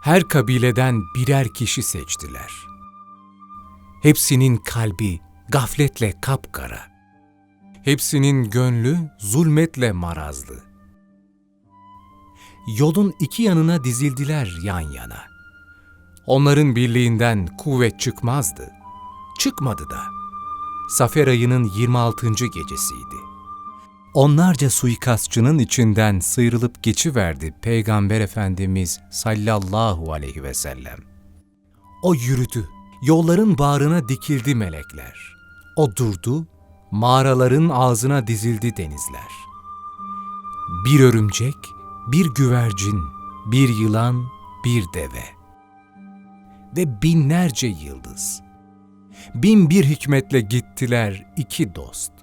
her kabileden birer kişi seçtiler. Hepsinin kalbi gafletle kapkara. Hepsinin gönlü zulmetle marazlı. Yolun iki yanına dizildiler yan yana. Onların birliğinden kuvvet çıkmazdı. Çıkmadı da. Safer ayının 26. gecesiydi. Onlarca suikastçının içinden sıyrılıp geçiverdi Peygamber Efendimiz sallallahu aleyhi ve sellem. O yürüdü, yolların bağrına dikildi melekler. O durdu, mağaraların ağzına dizildi denizler. Bir örümcek, bir güvercin, bir yılan, bir deve. Ve binlerce yıldız. Bin bir hikmetle gittiler iki dost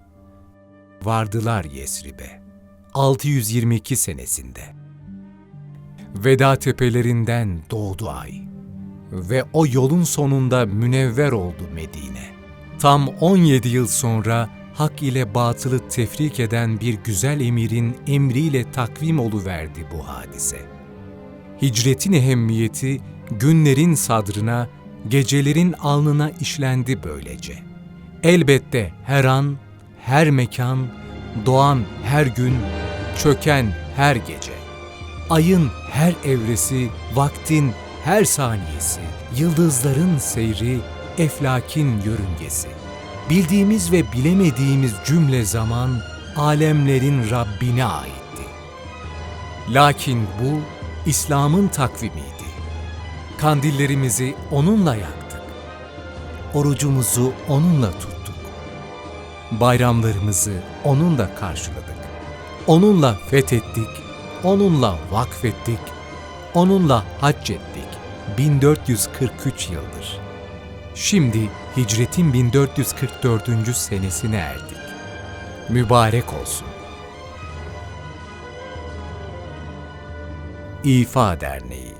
vardılar Yesrib'e. 622 senesinde. Veda tepelerinden doğdu ay ve o yolun sonunda münevver oldu Medine. Tam 17 yıl sonra hak ile batılı tefrik eden bir güzel emirin emriyle takvim oluverdi bu hadise. Hicretin ehemmiyeti günlerin sadrına, gecelerin alnına işlendi böylece. Elbette her an her mekan, doğan her gün, çöken her gece. Ayın her evresi, vaktin her saniyesi, yıldızların seyri, eflakin yörüngesi. Bildiğimiz ve bilemediğimiz cümle zaman alemlerin Rabbine aitti. Lakin bu İslam'ın takvimiydi. Kandillerimizi onunla yaktık. Orucumuzu onunla tuttuk bayramlarımızı onunla karşıladık. Onunla fethettik, onunla vakfettik, onunla hac ettik. 1443 yıldır. Şimdi hicretin 1444. senesine erdik. Mübarek olsun. İfa Derneği